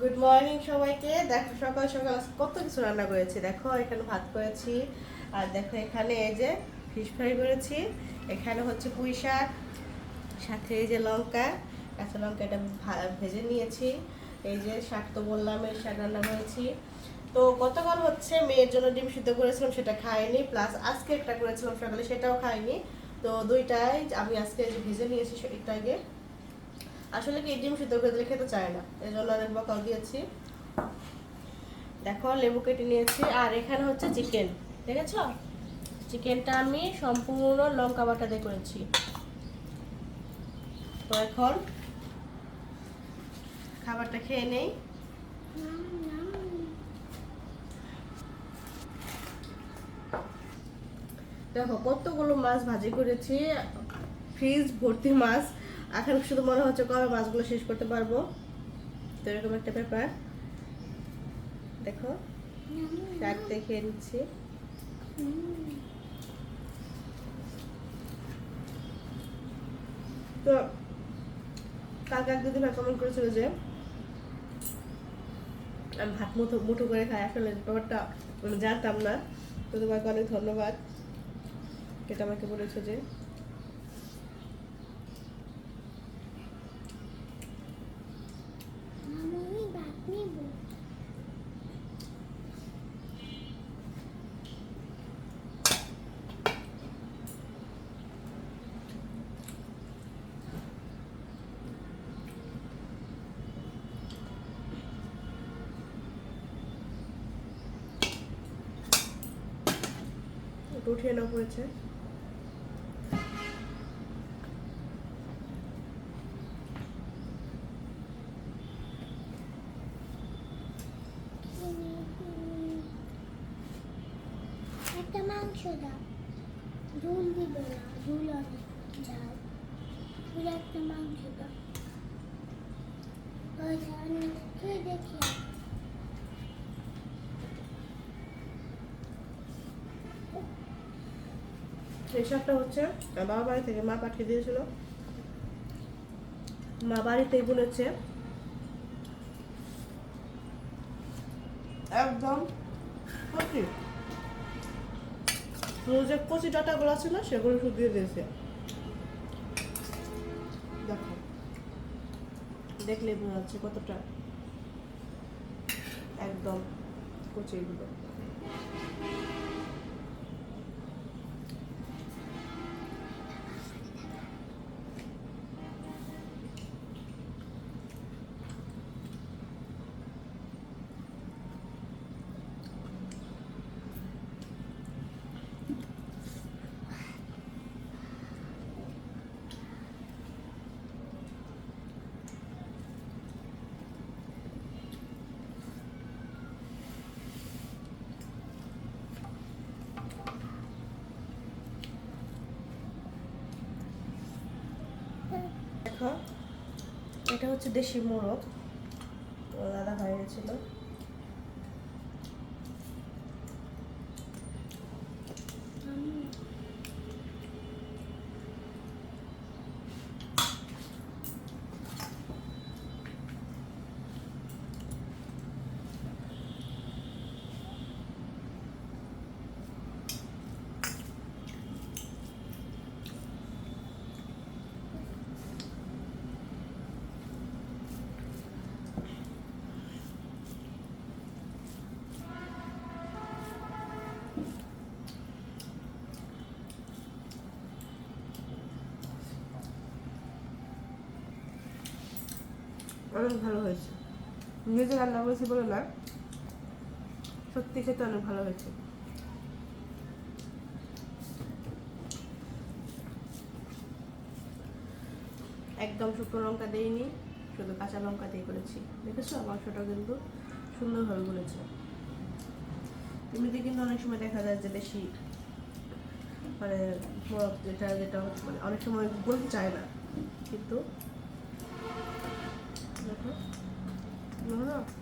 Good morning সবাইকে। দেখো, সকাল সকাল কত কিছু রান্না করেছি। দেখো, এখানে ভাত করেছি। আর দেখো, এখানে এই যে ফিশ ফ্রাই করেছি। এখানে হচ্ছে পুঁই শাক, সাথে এই যে লঙ্কা। কাঁচা লঙ্কা এটা ভা- ভেজে নিয়েছি। এই যে শাক তো বললাম, এই শাক রান্না করেছি। তো গতকাল হচ্ছে মেয়ের জন্য ডিম সিদ্ধ করেছিলাম, সেটা খাইনি। প্লাস আজকে একটা করেছিলাম সকালে, সেটাও খাইনি। তো দুইটাই আমি আজকে ভেজে নিয়েছি সে- একটু আগে আসলে কি, ডিম সিদ্ধ করে দিলে খেতে চায় না। এই জন্য অনেক বকাল দিয়েছি। দেখো, লেবু কেটে নিয়েছি। আর এখানে হচ্ছে চিকেন, দেখেছ? চিকেনটা আমি সম্পূর্ণ লঙ্কা বাটা দিয়ে করেছি। তো এখন খাবারটা খেয়ে নেই। দেখো, কতগুলো মাছ ভাজি করেছি। ফ্রিজ ভর্তি মাছ। এখন শুধু মনে হচ্ছে কবে মাছগুলো শেষ করতে পারব? তো এরকম একটা ব্যাপার। দেখো, শাক দিয়ে খেয়ে নিচ্ছি। তো, কালকে এক দিদি ভাই কমেন্ট করেছিল যে, আমি ভাত মুঠো মুঠো করে খাই। আসলে ব্যাপারটা জানতাম না। তো তোমাকে অনেক ধন্যবাদ। এটা আমাকে বলেছ যে আমি ভাত নিব একটু উঠিয়ে নেওয়া পড়েছে। একটা মাংস দাও। ঝুল দিবে না, ঝুল অনেক যাও ঝুল একটা মাংস দাও। দেখি। এই শাকটা হচ্ছে বাবা বাড়ি থেকে মা পাঠিয়ে দিয়েছিল। মা বাড়িতেই বলেছে একদম কচি যে কচি ডাটাগুলো ছিল সেগুলো শুধু দিয়ে দিয়েছে। দেখো। দেখলেই বোঝা যাচ্ছে কতটা একদম কচি এগুলো। এটা হচ্ছে দেশি মোরগ। দাদা ভাই অনেক ভালো হয়েছে। নিজে রান্না করেছি বলে না, সত্যি খেতে অনেক ভালো হয়েছে। একদম শুকনো লঙ্কা দিইনি, শুধু কাঁচা লঙ্কা দিয়ে করেছি। দেখেছ? মাংসটা কিন্তু সুন্দরভাবে বলেছে এমনিতে কিন্তু অনেক সময় দেখা যায় যে বেশি মানে যেটা যেটা মানে অনেক সময় বলতে চায় না। কিন্তু দেখো দেখো না হুম?